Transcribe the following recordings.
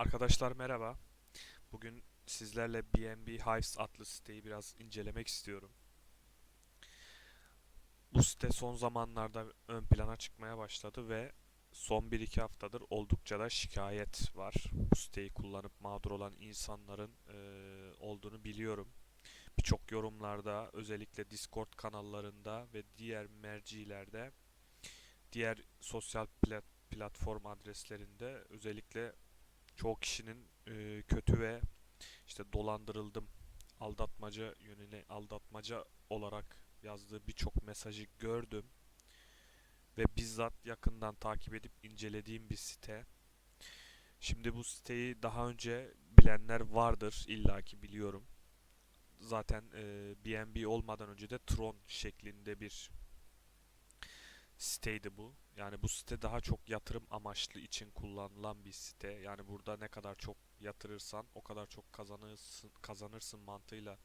Arkadaşlar merhaba. Bugün sizlerle BNB Hives adlı siteyi biraz incelemek istiyorum. Bu site son zamanlarda ön plana çıkmaya başladı ve son 1-2 haftadır oldukça da şikayet var. Bu siteyi kullanıp mağdur olan insanların eee, olduğunu biliyorum. Birçok yorumlarda, özellikle Discord kanallarında ve diğer mercilerde, diğer sosyal plat- platform adreslerinde özellikle çoğu kişinin e, kötü ve işte dolandırıldım, aldatmaca yönüne aldatmaca olarak yazdığı birçok mesajı gördüm ve bizzat yakından takip edip incelediğim bir site. Şimdi bu siteyi daha önce bilenler vardır, illaki biliyorum. Zaten e, BNB olmadan önce de Tron şeklinde bir siteydi bu. Yani bu site daha çok yatırım amaçlı için kullanılan bir site. Yani burada ne kadar çok yatırırsan o kadar çok kazanırsın, kazanırsın mantığıyla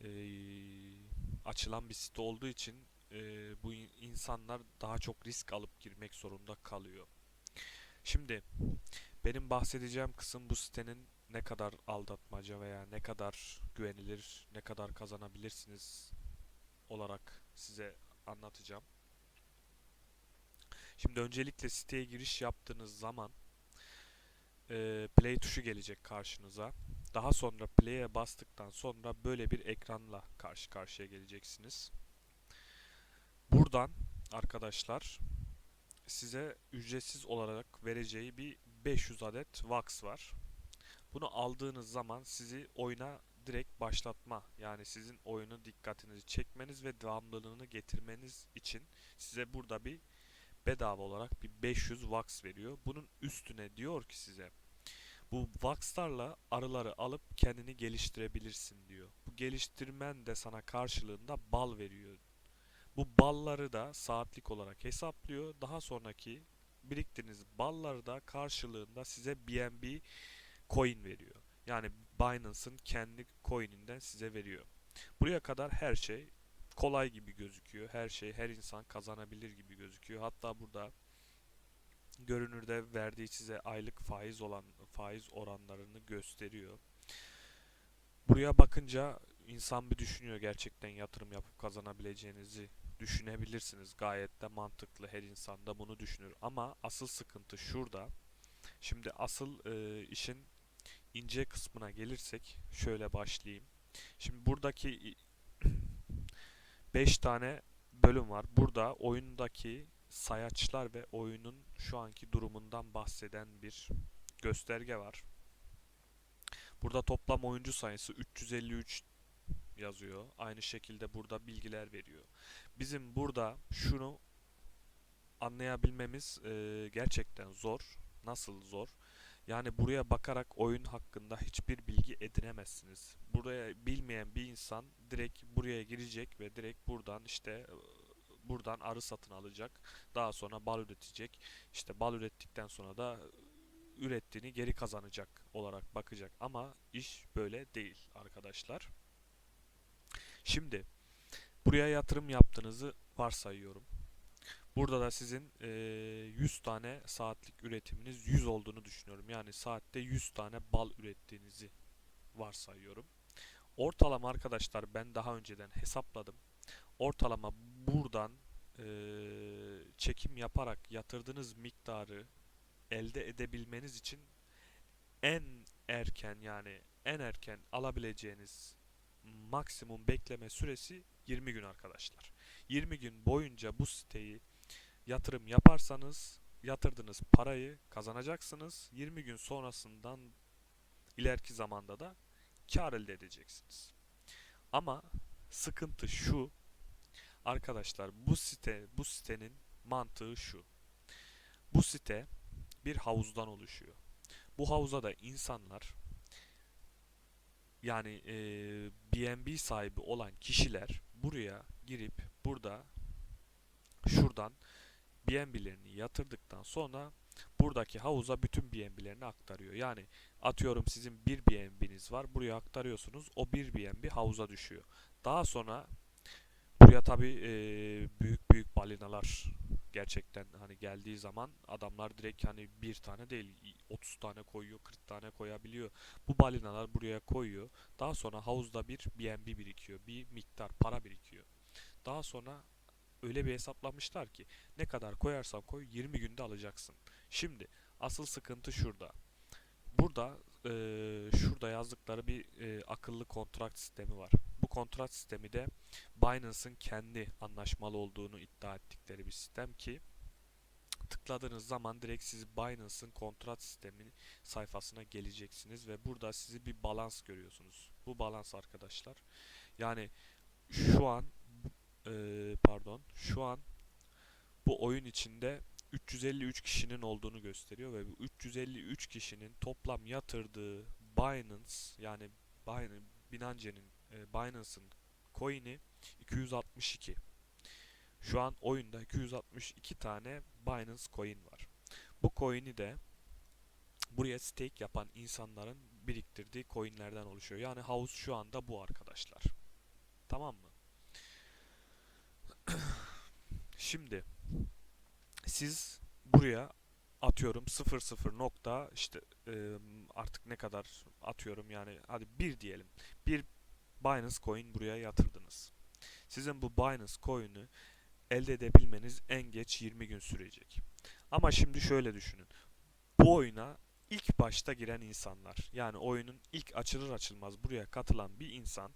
eee, açılan bir site olduğu için eee, bu in- insanlar daha çok risk alıp girmek zorunda kalıyor. Şimdi benim bahsedeceğim kısım bu sitenin ne kadar aldatmaca veya ne kadar güvenilir, ne kadar kazanabilirsiniz olarak size anlatacağım. Şimdi öncelikle siteye giriş yaptığınız zaman e, play tuşu gelecek karşınıza. Daha sonra play'e bastıktan sonra böyle bir ekranla karşı karşıya geleceksiniz. Buradan arkadaşlar size ücretsiz olarak vereceği bir 500 adet wax var. Bunu aldığınız zaman sizi oyuna direkt başlatma yani sizin oyunu dikkatinizi çekmeniz ve devamlılığını getirmeniz için size burada bir bedava olarak bir 500 wax veriyor. Bunun üstüne diyor ki size bu waxlarla arıları alıp kendini geliştirebilirsin diyor. Bu geliştirmen de sana karşılığında bal veriyor. Bu balları da saatlik olarak hesaplıyor. Daha sonraki biriktirdiğiniz balları da karşılığında size BNB coin veriyor. Yani Binance'ın kendi coin'inden size veriyor. Buraya kadar her şey kolay gibi gözüküyor. Her şey her insan kazanabilir gibi gözüküyor. Hatta burada görünürde verdiği size aylık faiz olan faiz oranlarını gösteriyor. Buraya bakınca insan bir düşünüyor gerçekten yatırım yapıp kazanabileceğinizi düşünebilirsiniz. Gayet de mantıklı. Her insan da bunu düşünür. Ama asıl sıkıntı şurada. Şimdi asıl e, işin ince kısmına gelirsek şöyle başlayayım. Şimdi buradaki 5 tane bölüm var. Burada oyundaki sayaçlar ve oyunun şu anki durumundan bahseden bir gösterge var. Burada toplam oyuncu sayısı 353 yazıyor. Aynı şekilde burada bilgiler veriyor. Bizim burada şunu anlayabilmemiz e, gerçekten zor. Nasıl zor? Yani buraya bakarak oyun hakkında hiçbir bilgi edinemezsiniz. Buraya bilmeyen bir insan direkt buraya girecek ve direkt buradan işte e, buradan arı satın alacak. Daha sonra bal üretecek. İşte bal ürettikten sonra da ürettiğini geri kazanacak olarak bakacak. Ama iş böyle değil arkadaşlar. Şimdi buraya yatırım yaptığınızı varsayıyorum. Burada da sizin eee, 100 tane saatlik üretiminiz 100 olduğunu düşünüyorum. Yani saatte 100 tane bal ürettiğinizi varsayıyorum. Ortalama arkadaşlar ben daha önceden hesapladım. Ortalama buradan eee, çekim yaparak yatırdığınız miktarı elde edebilmeniz için en erken yani en erken alabileceğiniz maksimum bekleme süresi 20 gün arkadaşlar. 20 gün boyunca bu siteyi yatırım yaparsanız yatırdığınız parayı kazanacaksınız. 20 gün sonrasından ileriki zamanda da kar elde edeceksiniz. Ama sıkıntı şu arkadaşlar bu site bu sitenin mantığı şu. Bu site bir havuzdan oluşuyor. Bu havuza da insanlar yani eee BNB sahibi olan kişiler buraya girip burada şuradan BNB'lerini yatırdıktan sonra buradaki havuza bütün BNB'lerini aktarıyor. Yani atıyorum sizin bir BNB'niz var. Buraya aktarıyorsunuz. O bir BNB havuza düşüyor. Daha sonra buraya tabi büyük büyük balinalar Gerçekten hani geldiği zaman adamlar direkt hani bir tane değil 30 tane koyuyor 40 tane koyabiliyor. Bu balinalar buraya koyuyor. Daha sonra havuzda bir BNB birikiyor. Bir miktar para birikiyor. Daha sonra öyle bir hesaplamışlar ki ne kadar koyarsan koy 20 günde alacaksın. Şimdi asıl sıkıntı şurada. Burada eee, şurada yazdıkları bir eee, akıllı kontrat sistemi var. Bu kontrat sistemi de Binance'ın kendi anlaşmalı olduğunu iddia ettikleri bir sistem ki tıkladığınız zaman direkt sizi Binance'ın kontrat sistemi sayfasına geleceksiniz ve burada sizi bir balans görüyorsunuz. Bu balans arkadaşlar. Yani şu an eee, pardon şu an bu oyun içinde 353 kişinin olduğunu gösteriyor ve bu 353 kişinin toplam yatırdığı Binance yani Bin- Binance'nin e, Binance'ın coin'i 262. Şu an oyunda 262 tane Binance coin var. Bu coin'i de buraya stake yapan insanların biriktirdiği coinlerden oluşuyor. Yani havuz şu anda bu arkadaşlar. Tamam mı? Şimdi siz buraya atıyorum 00 nokta işte e, artık ne kadar atıyorum yani hadi bir diyelim. Bir Binance Coin buraya yatırdınız. Sizin bu Binance Coin'i elde edebilmeniz en geç 20 gün sürecek. Ama şimdi şöyle düşünün. Bu oyuna ilk başta giren insanlar yani oyunun ilk açılır açılmaz buraya katılan bir insan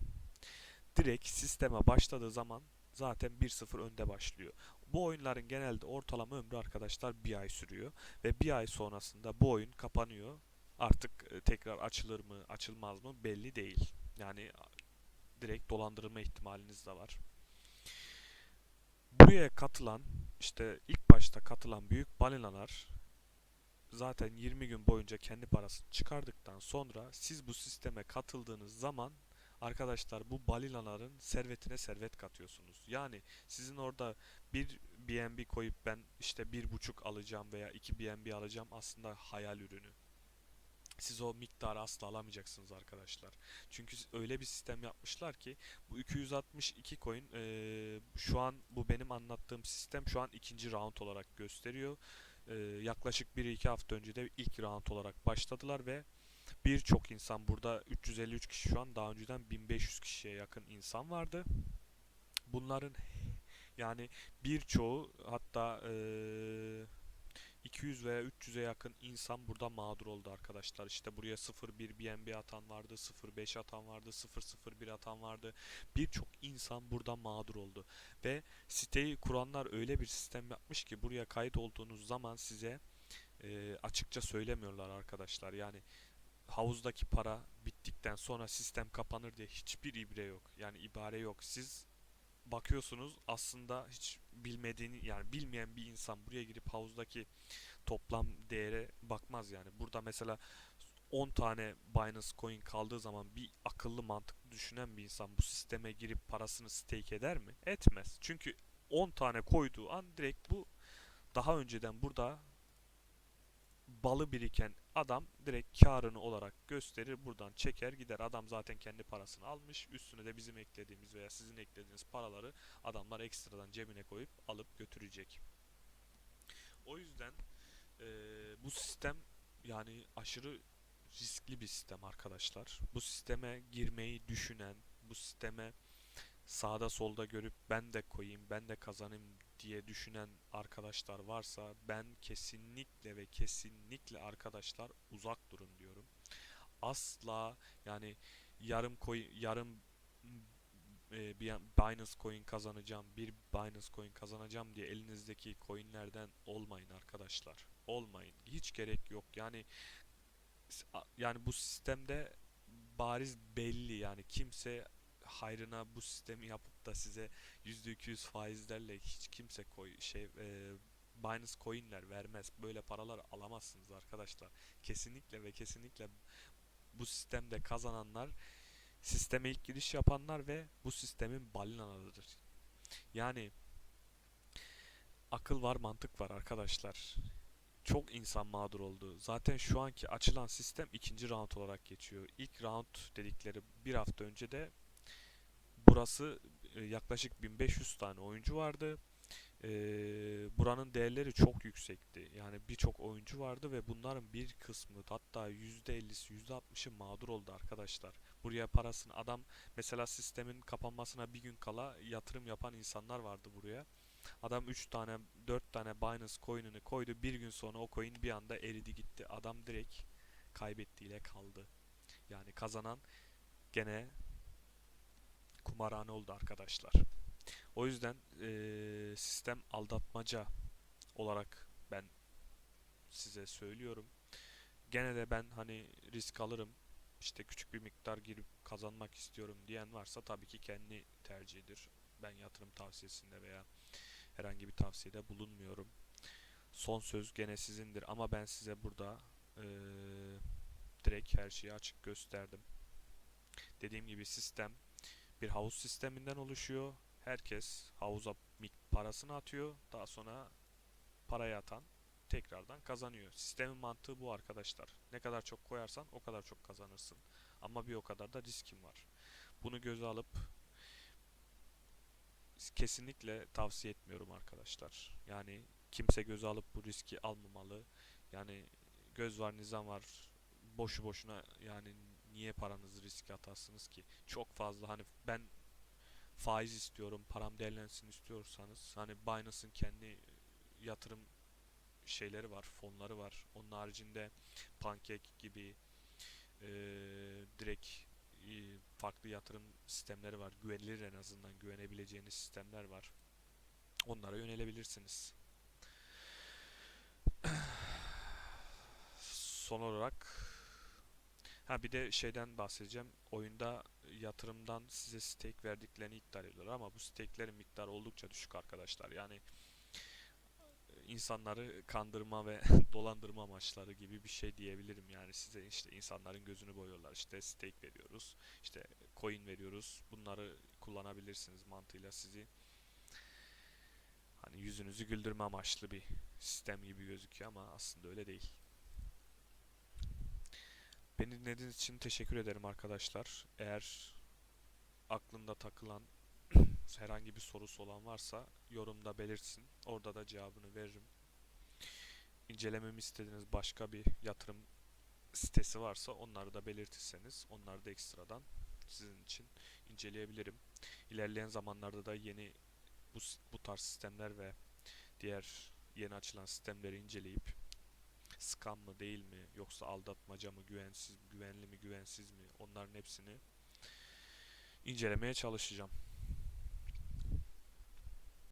direkt sisteme başladığı zaman zaten 1-0 önde başlıyor. Bu oyunların genelde ortalama ömrü arkadaşlar bir ay sürüyor ve bir ay sonrasında bu oyun kapanıyor. Artık e, tekrar açılır mı, açılmaz mı belli değil. Yani direkt dolandırılma ihtimaliniz de var. Buraya katılan, işte ilk başta katılan büyük balinalar zaten 20 gün boyunca kendi parasını çıkardıktan sonra siz bu sisteme katıldığınız zaman arkadaşlar bu balinaların servetine servet katıyorsunuz. Yani sizin orada bir BNB koyup ben işte bir buçuk alacağım veya iki BNB alacağım aslında hayal ürünü. Siz o miktarı asla alamayacaksınız arkadaşlar. Çünkü öyle bir sistem yapmışlar ki bu 262 coin eee, şu an bu benim anlattığım sistem şu an ikinci round olarak gösteriyor. Eee, yaklaşık 1-2 hafta önce de ilk round olarak başladılar ve birçok insan burada 353 kişi şu an daha önceden 1500 kişiye yakın insan vardı. Bunların yani birçoğu hatta eee 200 veya 300'e yakın insan burada mağdur oldu arkadaşlar. İşte buraya 01 BNB atan vardı, 05 atan vardı, 001 atan vardı. Birçok insan burada mağdur oldu. Ve siteyi kuranlar öyle bir sistem yapmış ki buraya kayıt olduğunuz zaman size eee, açıkça söylemiyorlar arkadaşlar. Yani havuzdaki para bittikten sonra sistem kapanır diye hiçbir ibre yok. Yani ibare yok. Siz bakıyorsunuz aslında hiç bilmediğini yani bilmeyen bir insan buraya girip havuzdaki toplam değere bakmaz yani. Burada mesela 10 tane Binance Coin kaldığı zaman bir akıllı mantıklı düşünen bir insan bu sisteme girip parasını stake eder mi? Etmez. Çünkü 10 tane koyduğu an direkt bu daha önceden burada balı biriken adam direkt karını olarak gösterir buradan çeker gider adam zaten kendi parasını almış üstüne de bizim eklediğimiz veya sizin eklediğiniz paraları adamlar ekstradan cebine koyup alıp götürecek. O yüzden eee, bu sistem yani aşırı riskli bir sistem arkadaşlar. Bu sisteme girmeyi düşünen, bu sisteme sağda solda görüp ben de koyayım, ben de kazanayım diye düşünen arkadaşlar varsa ben kesinlikle ve kesinlikle arkadaşlar uzak durun diyorum. Asla yani yarım koy yarım e, bir Binance coin kazanacağım, bir Binance coin kazanacağım diye elinizdeki coinlerden olmayın arkadaşlar. Olmayın. Hiç gerek yok. Yani yani bu sistemde bariz belli yani kimse hayrına bu sistemi yapıp da size %200 faizlerle hiç kimse koy şey e, Binance coinler vermez. Böyle paralar alamazsınız arkadaşlar. Kesinlikle ve kesinlikle bu sistemde kazananlar sisteme ilk giriş yapanlar ve bu sistemin balinalarıdır. Yani akıl var, mantık var arkadaşlar. Çok insan mağdur oldu. Zaten şu anki açılan sistem ikinci round olarak geçiyor. İlk round dedikleri bir hafta önce de burası e, yaklaşık 1500 tane oyuncu vardı. Ee, buranın değerleri çok yüksekti. Yani birçok oyuncu vardı ve bunların bir kısmı hatta %50'si %60'ı mağdur oldu arkadaşlar. Buraya parasını adam mesela sistemin kapanmasına bir gün kala yatırım yapan insanlar vardı buraya. Adam 3 tane 4 tane Binance coin'ini koydu. Bir gün sonra o coin bir anda eridi gitti. Adam direkt kaybettiğiyle kaldı. Yani kazanan gene kumarhane oldu arkadaşlar. O yüzden eee, sistem aldatmaca olarak ben size söylüyorum. Gene de ben hani risk alırım. İşte küçük bir miktar girip kazanmak istiyorum diyen varsa tabii ki kendi tercihidir. Ben yatırım tavsiyesinde veya herhangi bir tavsiyede bulunmuyorum. Son söz gene sizindir ama ben size burada eee, direkt her şeyi açık gösterdim. Dediğim gibi sistem bir havuz sisteminden oluşuyor. Herkes havuza parasını atıyor. Daha sonra parayı atan tekrardan kazanıyor. Sistemin mantığı bu arkadaşlar. Ne kadar çok koyarsan o kadar çok kazanırsın. Ama bir o kadar da riskin var. Bunu göze alıp kesinlikle tavsiye etmiyorum arkadaşlar. Yani kimse göze alıp bu riski almamalı. Yani göz var nizam var. Boşu boşuna yani niye paranızı riske atarsınız ki? Çok fazla hani ben faiz istiyorum, param değerlensin istiyorsanız hani Binance'ın kendi yatırım şeyleri var, fonları var. Onun haricinde Pancake gibi eee, direkt eee, farklı yatırım sistemleri var. Güvenilir en azından güvenebileceğiniz sistemler var. Onlara yönelebilirsiniz. Son olarak ha bir de şeyden bahsedeceğim. Oyunda yatırımdan size stake verdiklerini iddia ediyorlar ama bu stake'lerin miktarı oldukça düşük arkadaşlar. Yani insanları kandırma ve dolandırma amaçları gibi bir şey diyebilirim. Yani size işte insanların gözünü boyuyorlar. İşte stake veriyoruz, işte coin veriyoruz. Bunları kullanabilirsiniz mantığıyla sizi hani yüzünüzü güldürme amaçlı bir sistem gibi gözüküyor ama aslında öyle değil. Beni dinlediğiniz için teşekkür ederim arkadaşlar. Eğer aklında takılan herhangi bir sorusu olan varsa yorumda belirtsin. Orada da cevabını veririm. İncelememi istediğiniz başka bir yatırım sitesi varsa onları da belirtirseniz onları da ekstradan sizin için inceleyebilirim. İlerleyen zamanlarda da yeni bu, bu tarz sistemler ve diğer yeni açılan sistemleri inceleyip scam mı değil mi yoksa aldatmaca mı güvensiz güvenli mi güvensiz mi onların hepsini incelemeye çalışacağım.